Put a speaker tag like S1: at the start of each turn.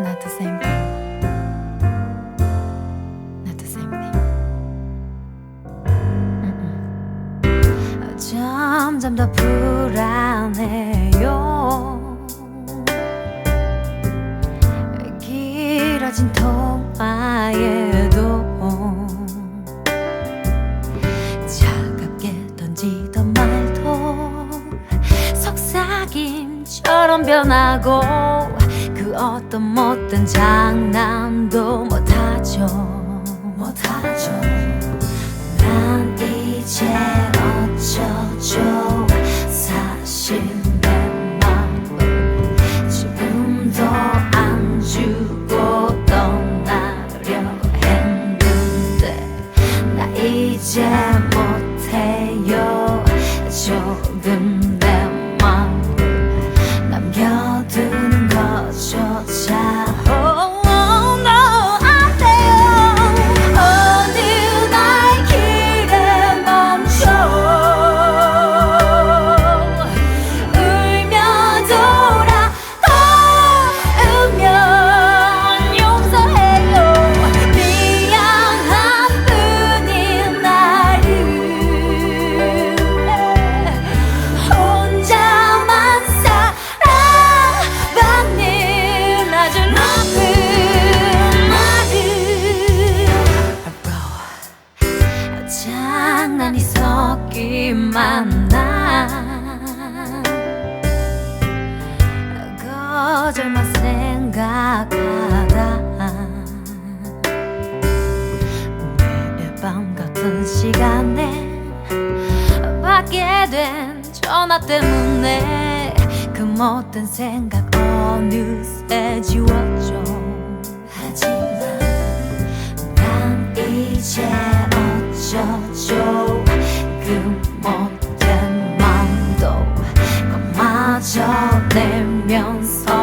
S1: It's not the same thing. Not the same thing. Mm-mm. 점점 더 불안해요. 길어진 통화에도 차갑게 던지던 말도 속삭임처럼 변하고 그 어떤 못된 장난도 못하죠. 못하죠. 난 이제 장난이 섞이만 나 거절만 생각하다. 매일 밤 같은 시간에 받게 된 전화 때문에 그 못된 생각 어느새 지웠죠. 하지만 난 이제 council.